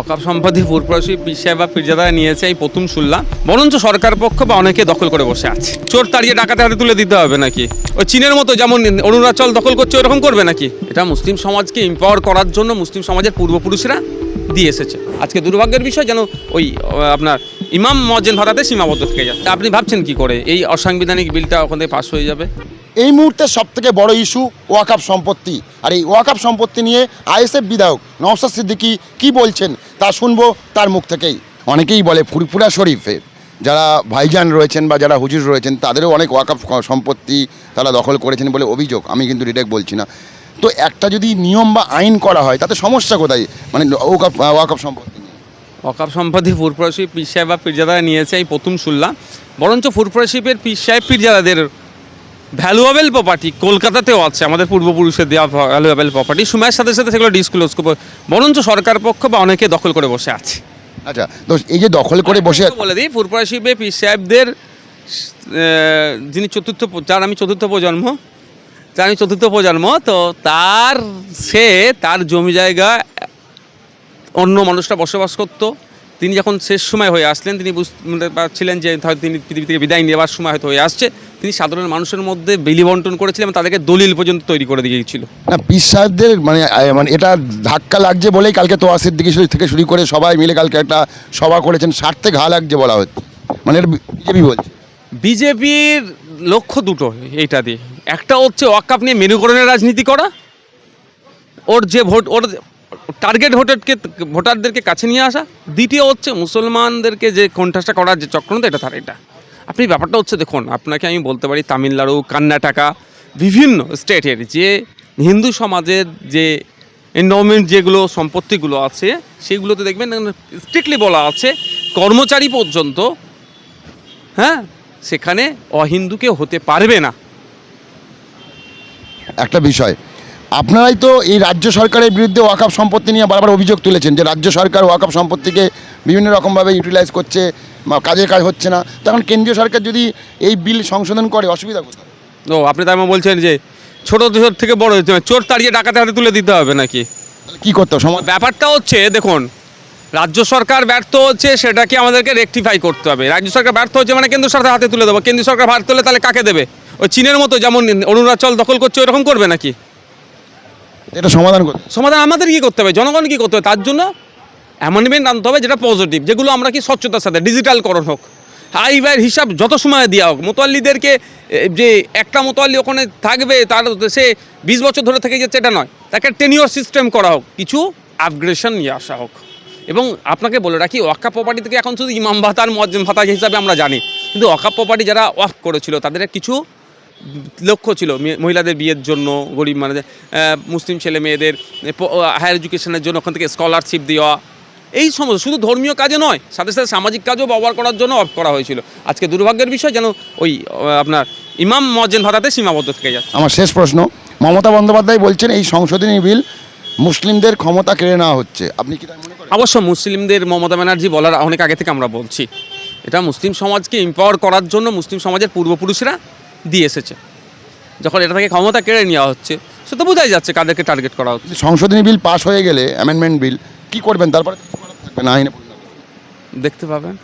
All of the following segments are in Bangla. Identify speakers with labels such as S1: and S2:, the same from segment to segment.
S1: অকাপ সম্পত্তি পূর্বশী পিসায় বা পীরজাদা নিয়েছে এই প্রথম শুনলাম বরঞ্চ সরকার পক্ষ বা অনেকে দখল করে বসে আছে। চোর তাড়িয়ে ডাকাতে হাতে তুলে দিতে হবে নাকি? ওই চীনের মতো যেমন অরুণাচল দখল করছে, ওরকম করবে নাকি? এটা মুসলিম সমাজকে এম্পাওয়ার করার জন্য মুসলিম সমাজের পূর্বপুরুষরা দিয়ে এসেছে। আজকে দুর্ভাগ্যের বিষয় যেন ওই আপনার ইমাম মজ্জেন ধরাতে সীমাবদ্ধ থেকে যাচ্ছে আপনি ভাবছেন কি করে? এই অসাংবিধানিক বিলটা ওখান থেকে পাশ হয়ে যাবে?
S2: এই মুহূর্তে সব থেকে বড় ইস্যু ওয়াকাপ সম্পত্তি। আর এই ওয়াকাপ সম্পত্তি নিয়ে আইএসএফ বিধায়ক নওসাদ সিদ্দিকি কি বলছেন তা শুনব তার মুখ থেকেই। অনেকেই বলে ফুরফুরা শরীফে যারা ভাইজান রয়েছেন বা যারা হুজুর রয়েছেন, তাদেরও অনেক ওয়াকাপ সম্পত্তি তারা দখল করেছেন বলে অভিযোগ। আমি কিন্তু ডিটেক্ট বলছি না। তো একটা যদি নিয়ম বা আইন করা হয়, তাতে সমস্যা কোথায়? মানে ওয়াকাপ ওয়াকাপ সম্পত্তি নিয়ে।
S1: অকাপ সম্পত্তি ফুরফুরাশিপ পীর সাহেব বা পীরজাদা নিয়েছে এই প্রথম শুনলাম। বরঞ্চ ফুরফুরাশিপের পীর সাহেব পীরজাদাদের ভ্যালুয়েবল প্রপার্টি কলকাতাতেও আছে আমাদের পূর্বপুরুষের দেওয়া ভ্যালুয়েবল প্রপার্টি সময়ের সাথে সাথে সেগুলো ডিসক্লোজ করব। বরঞ্চ সরকার পক্ষ বা অনেকে দখল করে বসে আছে।
S2: আচ্ছা তো এই যে দখল করে বসে
S1: বলে দিই ফুরফুরাশিপে পীর সাহেবদের আহ, যিনি চতুর্থ যার আমি চতুর্থ প্রজন্ম যার আমি চতুর্থ প্রজন্ম তো তার সে তার জমি জায়গা অন্য মানুষরা বসবাস করতো। তিনি যখন শেষ সময় হয়ে আসলেন তিনি বুঝতে পারছিলেন যে হয়তো তিনি পৃথিবী থেকে বিদায় নেওয়ার সময় হয়তো হয়ে আসছে। তিনি সাধারণ মানুষের মধ্যে বিলি বন্টন করেছিলেন এবং তাদেরকে দলিল পর্যন্ত তৈরি করে দিয়েছিল।
S2: না পীর সাহেবদের মানে মানে এটা ধাক্কা লাগছে বলেই কালকে তো আসির দিকে থেকে শুরু করে সবাই মিলে কালকে একটা সভা করেছেন স্বার্থে ঘা লাগছে বলা হচ্ছে। মানে এটা বিজেপি বলছে।
S1: বিজেপির লক্ষ্য দুটো এইটা দিয়ে। একটা হচ্ছে ওয়াকাপ নিয়ে মেরুকরণের রাজনীতি করা ওর যে ভোট ওর টার্গেট ভোটারকে ভোটারদেরকে কাছে নিয়ে আসা। দ্বিতীয় হচ্ছে মুসলমানদেরকে যে কন্ঠাসটা করার যে চক্রান্ত এটা তার এটা। আপনি ব্যাপারটা হচ্ছে দেখুন, আপনাকে আমি বলতে পারি তামিলনাড়ু, কর্ণাটকা, বিভিন্ন স্টেটের যে হিন্দু সমাজের যে এন্ডোমেন্ট যেগুলো সম্পত্তিগুলো আছে, সেগুলোতে দেখবেন স্ট্রিক্টলি বলা আছে, কর্মচারী পর্যন্ত হ্যাঁ সেখানে অহিন্দুকে হতে পারবে না।
S2: একটা বিষয়, আপনারাই তো এই রাজ্য সরকারের বিরুদ্ধে ওয়াকাপ সম্পত্তি নিয়ে বারবার অভিযোগ তুলেছেন যে রাজ্য সরকার ওয়াকাপ সম্পত্তিকে বিভিন্ন রকমভাবে ইউটিলাইজ করছে কাজের কাজ হচ্ছে না। তখন কেন্দ্রীয় সরকার যদি এই বিল সংশোধন করে অসুবিধা কোথায়?
S1: ও আপনি তাই মানে বলছেন যে ছোট ছোট থেকে বড় হতে হবে। চোর তাড়িয়ে ডাকাতে হাতে তুলে দিতে হবে নাকি?
S2: কী করতে হবে?
S1: ব্যাপারটা হচ্ছে দেখুন রাজ্য সরকার ব্যর্থ হচ্ছে সেটাকে আমাদেরকে রেকটিফাই করতে হবে। রাজ্য সরকার ব্যর্থ হচ্ছে মানে কেন্দ্র সরকার হাতে তুলে দেবো। কেন্দ্র সরকার ভারত তুলে তাহলে কাকে দেবে? ওই চীনের মতো যেমন অরুণাচল দখল করছে ওরকম করবে নাকি?
S2: এটা সমাধান করতে
S1: সমাধান আমাদের কি করতে হবে? জনগণ কি করতে হবে? তার জন্য অ্যামেন্ডমেন্ট আনতে হবে যেটা পজিটিভ যেগুলো আমরা কি স্বচ্ছতার সাথে ডিজিটালকরণ হোক। ব্যয়ের হিসাব যত সময় দেওয়া হোক মোতাল্লিদেরকে এ, যে একটা মোতাল্লি ওখানে থাকবে তার সে বিশ বছর ধরে থেকে যাচ্ছে এটা নয়। তাকে টেনিওর সিস্টেম করা হোক কিছু আপগ্রেশন নিয়ে আসা হোক। এবং আপনাকে বলে রাখি ওয়াক্কা প্রপার্টি থেকে এখন শুধু ইমাম ভাতার মজ্জেম ভাতা হিসাবে আমরা জানি। কিন্তু ওয়াক্কা প্রপার্টি যারা ওয়াক করেছিল তাদের কিছু লক্ষ্য ছিল মহিলাদের বিয়ের জন্য গরিব মানে মুসলিম ছেলে মেয়েদের হায়ার এডুকেশনের জন্য ওখান থেকে স্কলারশিপ দেওয়া এই সমস্ত শুধু ধর্মীয় কাজে নয় সাথে সাথে সামাজিক কাজও ব্যবহার করার জন্য অফ করা হয়েছিল। আজকে দুর্ভাগ্যের বিষয় যেন ওই আপনার ইমাম মজেন ভাতাতে সীমাবদ্ধ থেকে যাচ্ছে।
S2: আমার শেষ প্রশ্ন মমতা বন্দ্যোপাধ্যায় বলছেন এই সংশোধনী বিল মুসলিমদের ক্ষমতা কেড়ে নেওয়া হচ্ছে। আপনি কি
S1: অবশ্য মুসলিমদের মমতা ব্যানার্জি বলার অনেক আগে থেকে আমরা বলছি এটা মুসলিম সমাজকে এম্পাওয়ার করার জন্য মুসলিম সমাজের পূর্বপুরুষরা দিয়ে এসেছে। যখন এটা থেকে ক্ষমতা কেড়ে নেওয়া হচ্ছে সে তো বোঝাই যাচ্ছে কাদেরকে টার্গেট করা হচ্ছে।
S2: সংশোধনী বিল পাস হয়ে গেলে অ্যামেন্ডমেন্ট বিল কি করবেন? তারপরে কিছু করার থাকবে না আইনে
S1: দেখতে পাবেন।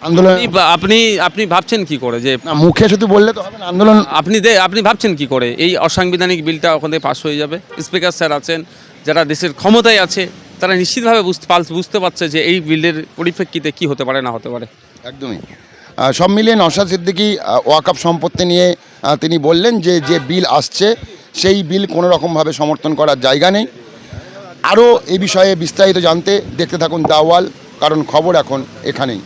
S2: আন্দোলন
S1: আপনি- আপনি ভাবছেন কি করে যে
S2: না মুখে শুধু বললে তো হবে না আন্দোলন
S1: আপনি আপনি ভাবছেন কি করে? এই অসাংবিধানিক বিলটা ওখান থেকে পাস হয়ে যাবে। স্পিকার স্যার আছেন যারা দেশের ক্ষমতায় আছে তারা নিশ্চিতভাবে বুঝতে বুঝতে পারছে যে এই বিলের পরিপ্রেক্ষিতে কি হতে পারে না হতে পারে।
S2: একদমই। সব মিলিয়ে নশাদ সিদ্দিকি ওয়াকাপ সম্পত্তি নিয়ে তিনি বললেন যে যে বিল আসছে সেই বিল কোনো রকমভাবে সমর্থন করার জায়গা নেই। আরও এ বিষয়ে বিস্তারিত জানতে দেখতে থাকুন দাওয়াল কারণ খবর এখন এখানেই।